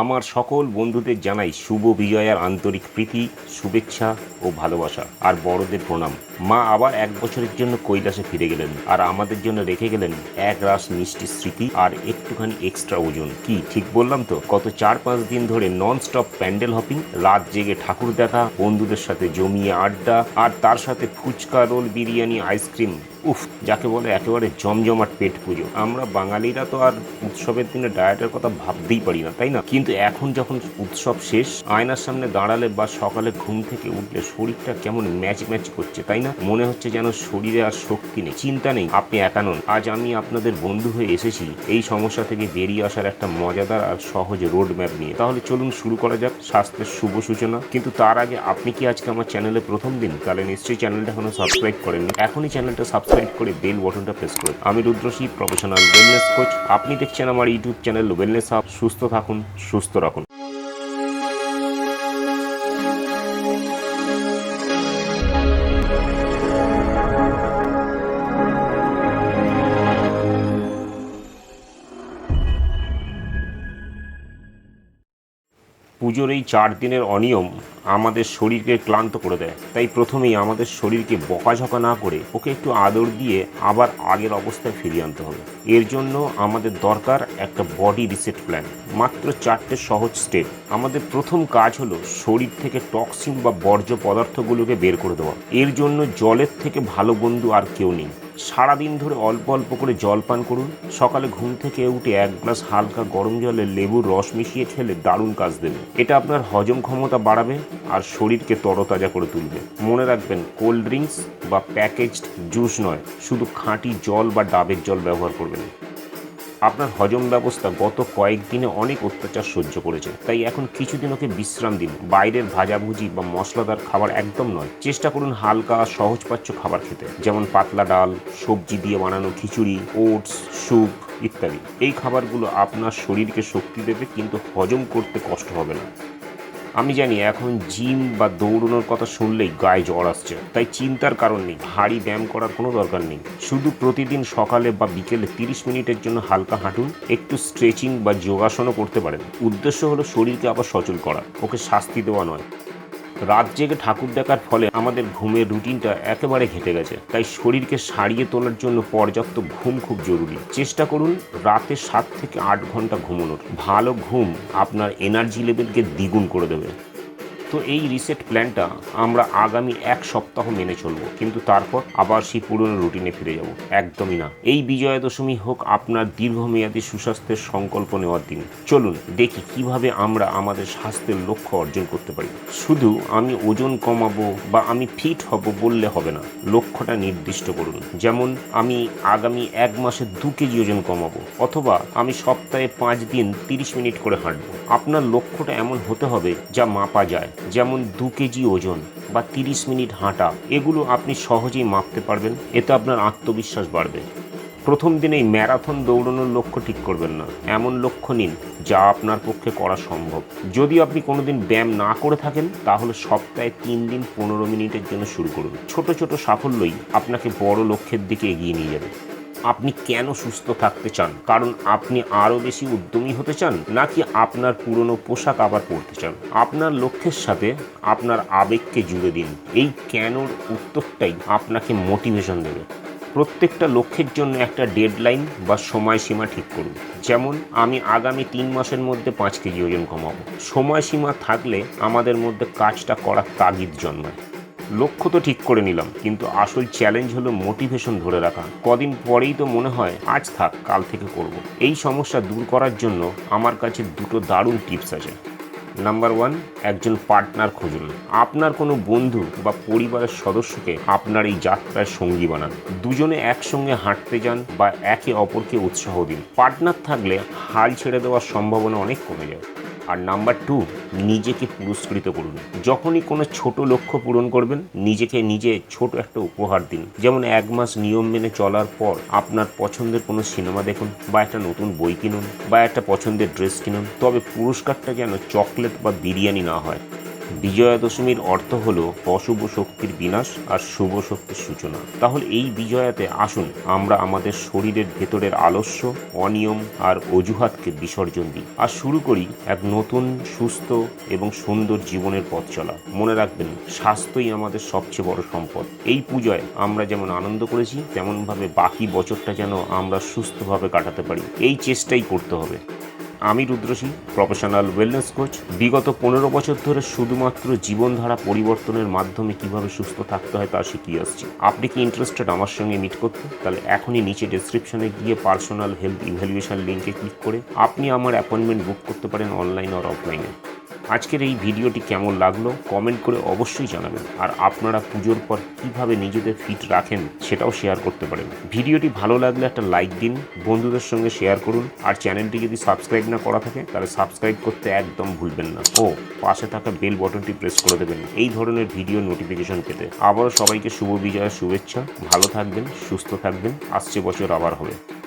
আমার সকল বন্ধুদের জানাই শুভ বিজয়ার আন্তরিক প্রীতি, শুভেচ্ছা ও ভালোবাসা। আর বড়দের প্রণাম। মা আবার এক বছরের জন্য কৈলাসে ফিরে গেলেন আর আমাদের জন্য রেখে গেলেন এক রাস মিষ্টি স্মৃতি আর একটুখানি এক্সট্রা ওজন। কি, ঠিক বললাম তো? গত চার পাঁচ দিন ধরে নন স্টপ প্যান্ডেল হপিং রাত জেগে ঠাকুর দেখা, বন্ধুদের সাথে জমিয়ে আড্ডা, আর তার সাথে ফুচকা, রোল, বিরিয়ানি আইসক্রিম উফ, যাকে বলে একেবারে জমজমাট পেট পুজো। আমরা বাঙালিরা তো আর উৎসবের দিনে ডায়েটের কথা ভাবতেই পারি না, তাই না? কিন্তু এখন যখন উৎসব শেষ, আয়নার সামনে দাঁড়ালে বা সকালে ঘুম থেকে উঠলে শরীরটা কেমন ম্যাচ ম্যাচ করছে, তাই না? মনে হচ্ছে যেন শরীরে আর শক্তি নেই, চিন্তা নেই, আপনি একা নন। আজ আমি আপনাদের বন্ধু হয়ে এসেছি, এই সমস্যা থেকে বেরিয়ে আসার একটা মজাদার আর সহজ রোড ম্যাপ নিয়ে। তাহলে চলুন শুরু করা যাক স্বাস্থ্যের শুভ সূচনা। কিন্তু তার আগে আপনি কি আজকে আমার চ্যানেলে প্রথম দিন? তাহলে নিশ্চয়ই চ্যানেলটা এখনও সাবস্ক্রাইব করেননি। এখনই চ্যানেলটা সাবস্ক্রাইব করে বেল বটনটা প্রেস করুন। আমি রুদ্রশী প্রফেশনাল ওয়েলনেস কোচ আপনি দেখছেন আমার ইউটিউব চ্যানেল ওয়েলনেস আপ সুস্থ থাকুন, সুস্থ রাখুন। পুজোর এই চার দিনের অনিয়ম আমাদের শরীরকে ক্লান্ত করে দেয়। তাই প্রথমেই আমাদের শরীরকে বকাঝকা না করে ওকে একটু আদর দিয়ে আবার আগের অবস্থায় ফিরিয়ে আনতে হবে। এর জন্য আমাদের দরকার একটা বডি রিসেট প্ল্যান মাত্র চারটে সহজ স্টেপ আমাদের প্রথম কাজ হলো শরীর থেকে টক্সিন বা বর্জ্য পদার্থগুলোকে বের করে দেওয়া। এর জন্য জলের থেকে ভালো বন্ধু আর কেউ নেই। সারাদিন ধরে অল্প অল্প করে জল পান করুন। সকালে ঘুম থেকে উঠে এক গ্লাস হালকা গরম জলে লেবুর রস মিশিয়ে খেলে দারুণ কাজ দেবে। এটা আপনার হজম ক্ষমতা বাড়াবে আর শরীরকে তরতাজা করে তুলবে। মনে রাখবেন, কোল্ড ড্রিঙ্কস বা প্যাকেজড জুস নয়, শুধু খাঁটি জল বা ডাবের জল ব্যবহার করবেন। আপনার হজম ব্যবস্থা গত কয়েকদিনে অনেক অত্যাচার সহ্য করেছে। তাই এখন কিছুদিন ওকে বিশ্রাম দিন। বাইরের ভাজাভুজি বা মশলাদার খাবার একদম নয়। চেষ্টা করুন হালকা, সহজপাচ্য খাবার খেতে। যেমন পাতলা ডাল, সবজি দিয়ে বানানো খিচুড়ি, ওটস, স্যুপ ইত্যাদি। এই খাবারগুলো আপনার শরীরকে শক্তি দেবে, কিন্তু হজম করতে কষ্ট হবে না। আমি জানি এখন জিম বা দৌড়ানোর কথা শুনলেই গায়ে জ্বর আসছে। তাই চিন্তার কারণ নেই, ভারী ব্যায়াম করার কোনো দরকার নেই। শুধু প্রতিদিন সকালে বা বিকেলে তিরিশ মিনিটের জন্য হালকা হাঁটুন, একটু স্ট্রেচিং বা যোগাসনও করতে পারেন। উদ্দেশ্য হলো শরীরকে আবার সচল করা, ওকে শাস্তি দেওয়া নয়। রাত জেগে ঠাকুর দেখার ফলে আমাদের ঘুমের রুটিনটা একেবারে ঘেটে গেছে। তাই শরীরকে সারিয়ে তোলার জন্য পর্যাপ্ত ঘুম খুব জরুরি। চেষ্টা করুন রাতে সাত থেকে আট ঘণ্টা ঘুমানোর। ভালো ঘুম আপনার এনার্জি লেভেলকে দ্বিগুণ করে দেবে। তো এই রিসেট প্ল্যানটা আমরা আগামী এক সপ্তাহ মেনে চলবো। কিন্তু তারপর আবার সেই পুরনো রুটিনে ফিরে যাব। একদমই না। এই বিজয়া দশমী হোক, আপনার দীর্ঘমেয়াদী সুস্বাস্থ্যের সংকল্প নেওয়ার দিন। চলুন দেখি কীভাবে আমরা আমাদের স্বাস্থ্যের লক্ষ্য অর্জন করতে পারি। শুধু আমি ওজন কমাবো বা আমি ফিট হব বললে হবে না। লক্ষ্যটা নির্দিষ্ট করুন। যেমন, আমি আগামী এক মাসে দু কেজি ওজন কমাবো অথবা আমি সপ্তাহে পাঁচ দিন তিরিশ মিনিট করে হাঁটবো। আপনার লক্ষ্যটা এমন হতে হবে যা মাপা যায়। যেমন দু কেজি ওজন বা তিরিশ মিনিট হাঁটা, এগুলো আপনি সহজেই মাপতে পারবেন। এতে আপনার আত্মবিশ্বাস বাড়বে। প্রথম দিনেই ম্যারাথন দৌড়ানোর লক্ষ্য ঠিক করবেন না। এমন লক্ষ্য নিন যা আপনার পক্ষে করা সম্ভব। যদি আপনি কোনোদিন ব্যায়াম না করে থাকেন, তাহলে সপ্তাহে তিন দিন পনেরো মিনিটের জন্য শুরু করুন। ছোট ছোট সাফল্যই আপনাকে বড় লক্ষ্যের দিকে এগিয়ে নিয়ে যাবে। আপনি কেন সুস্থ থাকতে চান? কারণ আপনি আরও বেশি উদ্যমী হতে চান নাকি আপনার পুরনো পোশাক আবার পরতে চান? আপনার লক্ষ্যের সাথে আপনার আবেগকে জুড়ে দিন। এই কেনর উত্তরটাই আপনাকে মোটিভেশন দেবে। প্রত্যেকটা লক্ষ্যের জন্য একটা ডেডলাইন বা সময়সীমা ঠিক করুন। যেমন, আমি আগামী তিন মাসের মধ্যে পাঁচ কেজি ওজন কমাবো। সময়সীমা থাকলে আমাদের মধ্যে কাজটা করার তাগিদ জন্মায়। লক্ষ্য তো ঠিক করে নিলাম, কিন্তু আসল চ্যালেঞ্জ হলো মোটিভেশন ধরে রাখা। কদিন পরেই তো মনে হয় আজ থাক, কাল থেকে করব। এই সমস্যা দূর করার জন্য আমার কাছে দুটো দারুণ টিপস আছে। নাম্বার ওয়ান একজন পার্টনার খুঁজুন। আপনার কোনো বন্ধু বা পরিবারের সদস্যকে আপনার এই যাত্রায় সঙ্গী বানান। দুজনে একসঙ্গে হাঁটতে যান বা একে অপরকে উৎসাহ দিন। পার্টনার থাকলে হাল ছেড়ে দেওয়ার সম্ভাবনা অনেক কমে যায়। আর নাম্বার টু নিজেকে পুরস্কৃত করুন। যখনই কোনো ছোট লক্ষ্য পূরণ করবেন, নিজেকে নিজে ছোট একটা উপহার দিন। যেমন এক মাস নিয়ম মেনে চলার পর আপনার পছন্দের কোনো সিনেমা দেখুন, বা একটা নতুন বই কিনুন, বা একটা পছন্দের ড্রেস কিনুন, তবে পুরস্কারটা যেন চকলেট বা বিরিয়ানি না হয়। বিজয়া দশমীর অর্থ হলো অশুভ শক্তির বিনাশ আর শুভ শক্তির সূচনা। তাহলে এই বিজয়াতে আসুন, আমরা আমাদের শরীরের ভেতরের আলস্য, অনিয়ম আর অজুহাতকে বিসর্জন দিই আর শুরু করি এক নতুন, সুস্থ এবং সুন্দর জীবনের পথ চলা। মনে রাখবেন, স্বাস্থ্যই আমাদের সবচেয়ে বড় সম্পদ। এই পূজায় আমরা যেমন আনন্দ করেছি, তেমনভাবে বাকি বছরটা যেন আমরা সুস্থভাবে কাটাতে পারি। এই চেষ্টাই করতে হবে। আমি Rudra Singh professional wellness coach বিগত পনেরো বছর ধরে শুধুমাত্র জীবনধারা পরিবর্তনের মাধ্যমে কীভাবে সুস্থ থাকতে হয় তা শিখিয়ে আসছি। আপনি কি ইন্টারেস্টেড আমার সঙ্গে মিট করতে? তাহলে এখনই নিচে ডিসক্রিপশনে গিয়ে পার্সোনাল হেলথ ইভ্যালুয়েশন লিঙ্কে ক্লিক করে আপনি আমার অ্যাপয়েন্টমেন্ট বুক করতে পারেন অনলাইন আর অফলাইনে আজকের এই ভিডিওটি কেমন লাগল কমেন্ট করে অবশ্যই জানাবেন। আর আপনারা পুজোর পর কীভাবে নিজেদের ফিট রাখেন সেটাও শেয়ার করতে পারেন। ভিডিওটি ভালো লাগলে একটা লাইক দিন, বন্ধুদের সঙ্গে শেয়ার করুন। আর চ্যানেলটি যদি সাবস্ক্রাইব না করা থাকে, তাহলে সাবস্ক্রাইব করতে একদম ভুলবেন না। ও, পাশে থাকা বেল বটনটি প্রেস করে দেবেন। এই ধরনের ভিডিও নোটিফিকেশন পেতে। আবারও সবাইকে শুভ বিজয়ের শুভেচ্ছা। ভালো থাকবেন, সুস্থ থাকবেন। আসছে বছর আবার হবে।